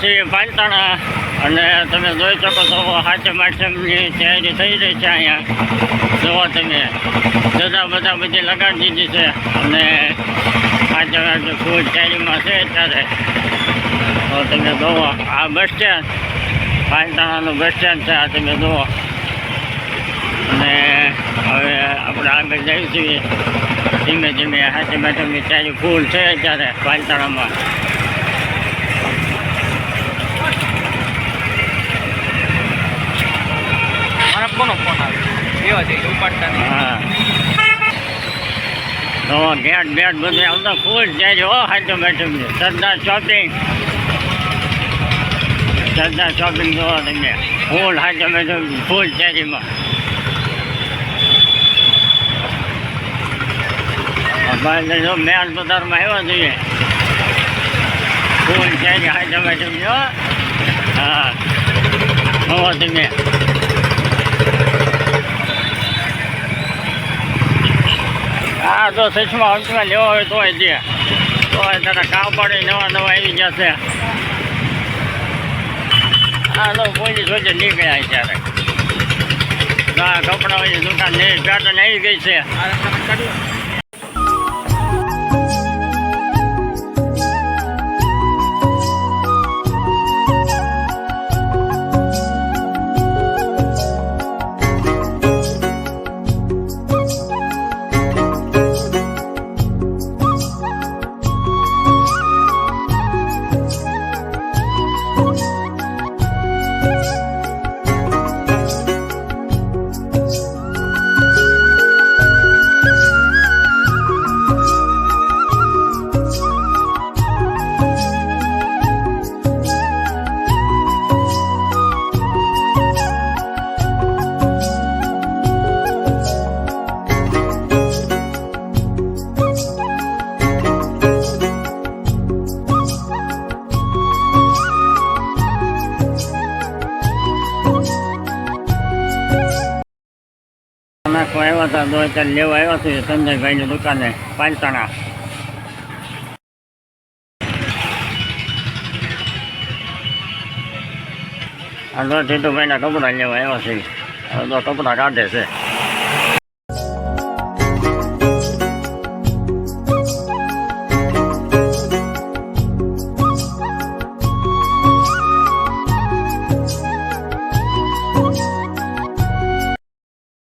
આવ્યા પાલતાણા અને તમે જોઈ શકો છો હાચમ આઠમની તૈયારી થઈ રહી છે અહીંયા. જોવો તમે. જુદા બધા બધી લગાડી દીધી છે અને હાચમ આઠમ ફૂલ તૈયારીમાં છે અત્યારે. તો તમે જોવો, આ બસ સ્ટેન્ડ પાલતાણાનું બસ સ્ટેન્ડ છે, આ તમે જોવો. અને હવે આપણે આગળ જઈશું ધીમે ધીમે હાથે મેડમની તૈયારી ફૂલ છે અત્યારે પાલતાણામાં કોનો ફોન આવે એવા છે, ઉપાડતા નહીં. ગેટ બેટ બધું આવતા ફૂલ તૈયારી હો હાથે મેડમની સરદાર શોપિંગ સરદાર શોપિંગ જોવો તમે. ફૂલ હાથે મેડમ ફૂલ તૈયારીમાં ભાઈ જો બજારમાં આવ્યો જોઈએ ફૂલ તૈયારી હાથે મેડમની હો હા. જોવો તમે. હા, તો સચમાં અંતમાં લેવા હોય તોય દે તોય તારા પડે નવા નવા આવી છે. હા, તો પોલીસ વચ્ચે નીકળ્યા ત્યારે. હા કપડાઓની દુકાન ને પેટર્ન આવી ગઈ છે. નાખવા આવ્યા હતા, તો અત્યારે લેવા આવ્યા છે સંજયભાઈની દુકાને પાલતાણા આ તો ટીટુભાઈના કપડાં લેવા આવ્યા છે હવે તો કપડાં કાઢે છે.